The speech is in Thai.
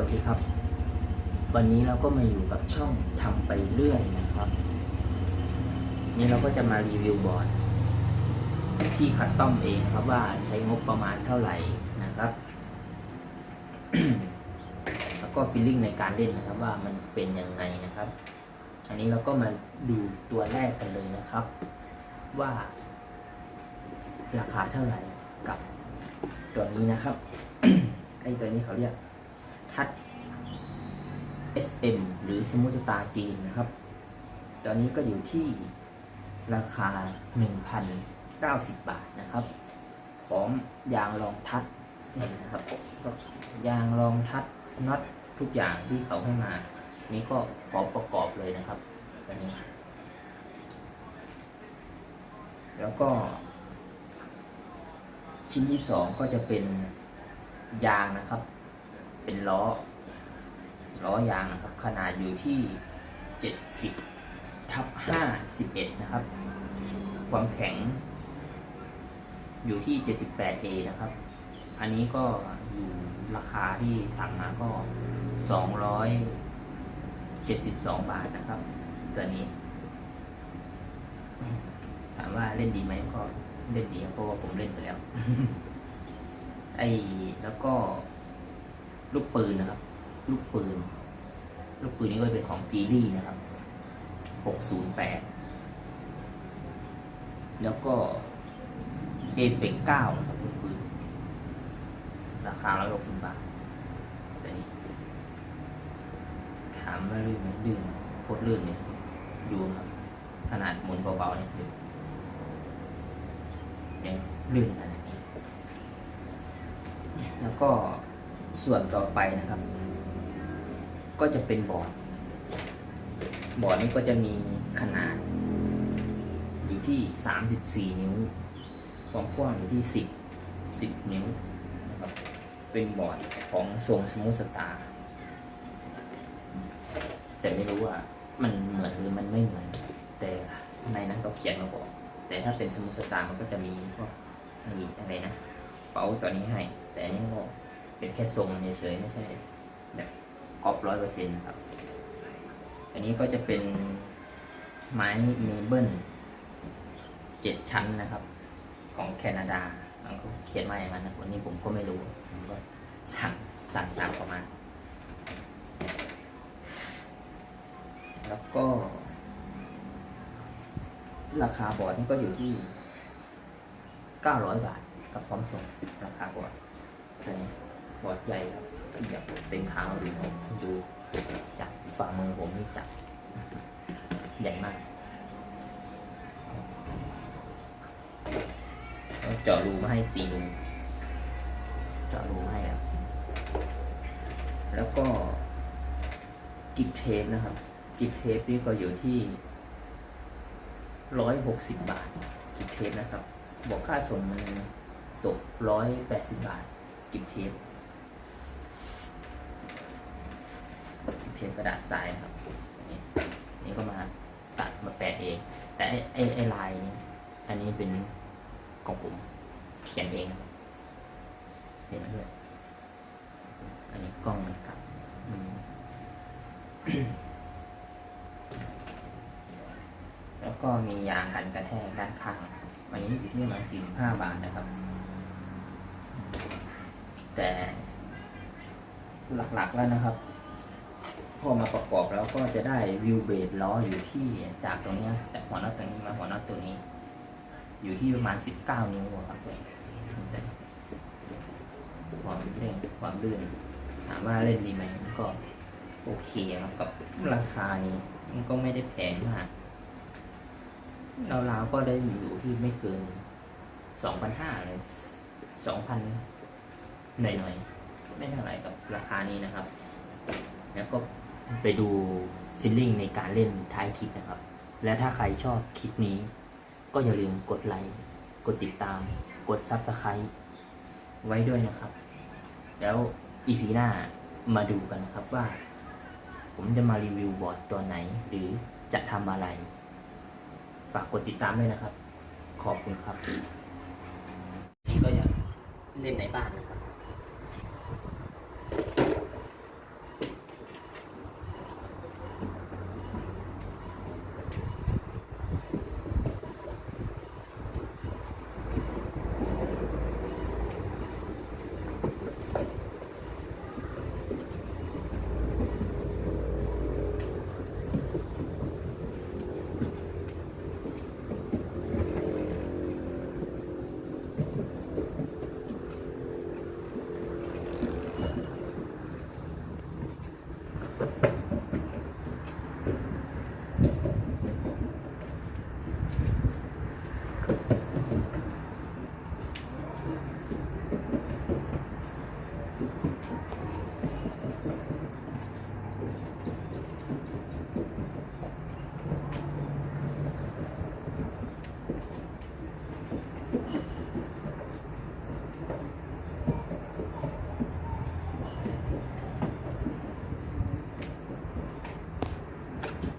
วัสดีครับ วันนี้เราก็มาอยู่กับช่องทำไปเรื่อยนะครับ นี่เราก็จะมารีวิวบอร์ดที่คัดต้อมเองครับว่าใช้งบประมาณเท่าไหร่นะครับ แล้วก็ฟีลลิ่งในการเล่นนะครับว่ามันเป็นยังไงนะครับ อันนี้เราก็มาดูตัวแรกกันเลยนะครับ ว่าราคาเท่าไหร่กับตัวนี้นะครับไอ้ตัวนี้เขาเรียก ทัด SM หรือสมูทสตาจีนนะครับ ตอนนี้ก็อยู่ที่ราคา 1,090 บาทนะครับ พร้อมยางรองทัดนี่นะครับก็ยางรองทัดน็อตทุกอย่างที่เขาให้มา นี่ก็พร้อมประกอบเลยนะครับตัวนี้ แล้วก็ ชิ้นที่สองก็จะเป็นยางนะครับ เป็นล้อ ล้อยางนะครับ ขนาดอยู่ที่ 70 ทับ 51 นะครับ ความแข็ง อยู่ที่ 78A นะครับ อันนี้ก็อยู่ราคาที่สั่งมาก็ 272 บาทนะครับ ตัวนี้ ถามว่าเล่นดีไหมก็เล่นดีครับเพราะว่าผมเล่นไปแล้ว ไอ้แล้วก็ ลูกปืนนะครับ ลูกปืน ลูกปืนนี้ก็เป็นของจีรี่นะครับ 608 แล้วก็เอเปก9นะครับลูกปืน ราคา 160 บาทแต่นี้ถามว่าลื่นไหมลื่นโคตรลื่นเนี่ยดูครับ ขนาดหมุนเบาๆเนี่ยลื่นยังลื่นขนาดนี้ แล้วก็ ส่วนต่อไปนะครับ ก็จะเป็นบอร์ด บอร์ดนี้ก็จะมีขนาด อยู่ที่ 34 นิ้ว ความกว้างอยู่ที่ 10 10 นิ้วนะครับ เป็นบอร์ดของทรงสมูทสตาร์ แต่ไม่รู้ว่ามันเหมือนหรือมันไม่เหมือน แต่ในนั้นก็เขียนมาบอก แต่ถ้าเป็นสมูทสตาร์มันก็จะมีพวกไอ้อะไรนะเป๋าตัวนี้ให้ แต่อันนี้ก็ เป็นแค่ทรงเฉยๆไม่ใช่ แบบกรอบร้อยเปอร์เซ็นต์ครับ อันนี้ก็จะเป็นไม้เมเบิลเจ็ดชั้นนะครับ ของแคนาดามันก็เขียนมาอย่างนั้นนะวันนี้ผมก็ไม่รู้ผมก็สั่งสั่งตามเขามาแล้วก็ ราคาบอร์ดนี่ก็อยู่ที่ 900 บาท กับพร้อมส่งราคาบอร์ดตัวนี้ บอดใหญ่ครับอยากเต็มเท้าดูครับดูจับฝ่ามือผมนี่จับใหญ่มากเจาะรูมาให้สี่รูเจาะรูมาให้แล้วแล้วก็กิบเทปนะครับกิบเทปนี่ก็อยู่ที่ร้อยหกสิบบาทกิบเทปนะครับ บอกค่าส่งมันตกร้อยแปดสิบบาทกิบเทป กิบเทปกระดาษทรายนะครับนี่นี่ก็มาตัดมาแปะเอง แต่ไอ้ไอ้ไอลายอันนี้เป็นของผมเขียนเองเห็นไหมด้วยอันนี้กล้องมันกลับแล้วก็มียางกันกระแทกด้านข้างอันนี้อยู่ที่ประมาณ45บาทนะครับ แต่หลักๆแล้วนะครับ พอมาประกอบแล้วก็จะได้วิวเบสล้ออยู่ที่จากตรงนี้จากหัวน็อตตรงนี้มาหัวน็อตตัวนี้ อยู่ที่ประมาณ 19 นิ้วครับเพื่อนความเร่งความลื่นถามว่าเล่นดีไหมก็โอเคครับกับราคานี้มันก็ไม่ได้แพงมากเราๆก็ได้อยู่ที่ไม่เกินสองพันห้าเลยสองพันหน่อยๆไม่เท่าไหร่กับราคานี้นะครับ แล้วก็ ไปดูฟิลลิ่งในการเล่นท้ายคลิปนะครับ และถ้าใครชอบคลิปนี้ ก็อย่าลืมกดไลค์ กดติดตาม กด Subscribe ไว้ด้วยนะครับ แล้วอีพีหน้ามาดูกันนะครับว่า ผมจะมารีวิวบอร์ดตัวไหน หรือจะทำอะไร ฝากกดติดตามด้วยนะครับ ขอบคุณครับนี่ก็อยากเล่นในบ้านนะครับ